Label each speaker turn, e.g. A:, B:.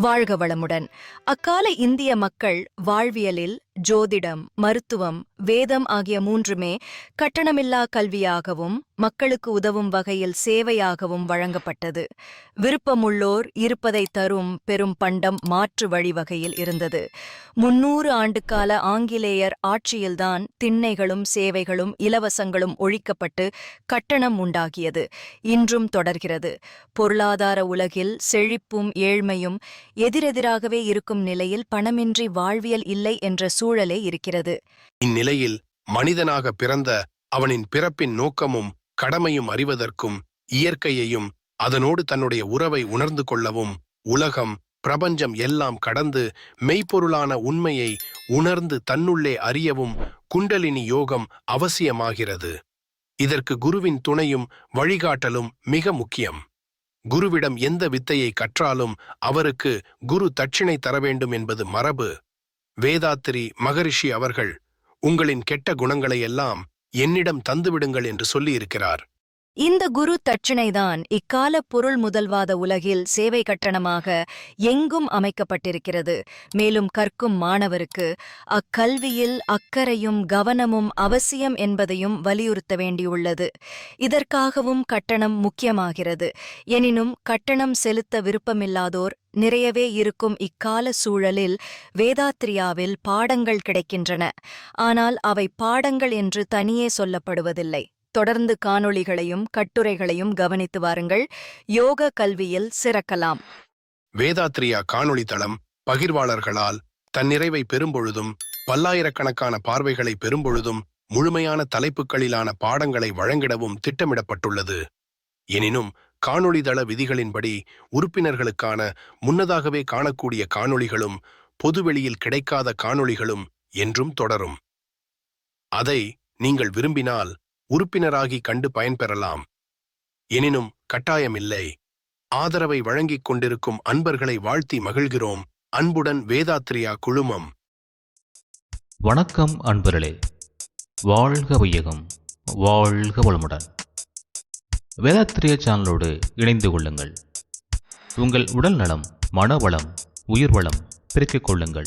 A: வாழ்க வளமுடன். அக்கால இந்திய மக்கள் வாழ்வியலில் ஜோதிடம் மருத்துவம் வேதம் ஆகிய மூன்றுமே கட்டணமில்லா கல்வியாகவும் மக்களுக்கு உதவும் வகையில் சேவையாகவும் வழங்கப்பட்டது. விருப்பமுள்ளோர் இருப்பதை தரும் பெரும் பண்டம் மாற்று வழிவகையில் இருந்தது. முன்னூறு ஆண்டுக்கால ஆங்கிலேயர் ஆட்சியில்தான் திண்ணைகளும் சேவைகளும் இலவசங்களும் ஒழிக்கப்பட்டு கட்டணம் உண்டாகியது. இன்றும் தொடர்கிறது. பொருளாதார உலகில் செழிப்பும் ஏழ்மையும் எதிரெதிராகவே இருக்கும் நிலையில் பணமின்றி வாழ்வியல் இல்லை என்ற சூழலே இருக்கிறது.
B: இந்நிலையில் மனிதனாக பிறந்த அவனின் பிறப்பின் நோக்கமும் கடமையும் அறிவதற்கும் இயற்கையையும் அதனோடு தன்னுடைய உறவை உணர்ந்து கொள்ளவும் உலகம் பிரபஞ்சம் எல்லாம் கடந்து மெய்ப்பொருளான உண்மையை உணர்ந்து தன்னுள்ளே அறியவும் குண்டலினி யோகம் அவசியமாகிறது. இதற்கு குருவின் துணையும் வழிகாட்டலும் மிக முக்கியம். குருவிடம் எந்த வித்தையை கற்றாலும் அவருக்கு குரு தட்சிணை தர வேண்டும் என்பது மரபு. வேதாத்திரி மகரிஷி அவர்கள் உங்களின் கெட்ட குணங்களை எல்லாம் என்னிடம் தந்துவிடுங்கள் என்று சொல்லியிருக்கிறார்.
A: இந்த குரு தட்சிணைதான் இக்கால பொருள் முதல்வாத உலகில் சேவை கட்டணமாக எங்கும் அமைக்கப்பட்டிருக்கிறது. மேலும் கற்கும் மாணவருக்கு அக்கல்வியில் அக்கறையும் கவனமும் அவசியம் என்பதையும் வலியுறுத்த வேண்டியுள்ளது. இதற்காகவும் கட்டணம் முக்கியமாகிறது. எனினும் கட்டணம் செலுத்த விருப்பமில்லாதோர் நிறையவே இருக்கும் இக்கால சூழலில் வேதாத்ரியாவில் பாடங்கள் கிடைக்கின்றன. ஆனால் அவை பாடங்கள் என்று தனியே சொல்லப்படுவதில்லை. தொடர்ந்து காணொளிகளையும் கட்டுரைகளையும் கவனித்து வாருங்கள். யோக கல்வியில் சிறக்கலாம்.
B: வேதாத்ரியா காணொளி தளம் பகிர்வாளர்களால் தன்னிறைவை பெறும்பொழுதும் பல்லாயிரக்கணக்கான பார்வைகளை பெறும்பொழுதும் முழுமையான தலைப்புகளிலான பாடங்களை வழங்கிடவும் திட்டமிடப்பட்டுள்ளது. எனினும் காணொளி தள விதிகளின்படி உறுப்பினர்களுக்கான முன்னதாகவே காணக்கூடிய காணொளிகளும் பொதுவெளியில் கிடைக்காத காணொளிகளும் என்றும் தொடரும். அதை நீங்கள் விரும்பினால் உறுப்பினராகி கண்டு பயன்பெறலாம். எனினும் கட்டாயமில்லை. ஆதரவை வழங்கிக் கொண்டிருக்கும் அன்பர்களை வாழ்த்தி மகிழ்கிறோம். அன்புடன் வேதாத்ரியா குழுமம்.
C: வணக்கம் அன்பர்களே. வாழ்க வையகம். வாழ்க வளமுடன். வேதாத்திரிய சேனலோடு இணைந்து கொள்ளுங்கள். உங்கள் உடல் நலம் மனவளம் உயிர் வளம் பெருக்கிக் கொள்ளுங்கள்.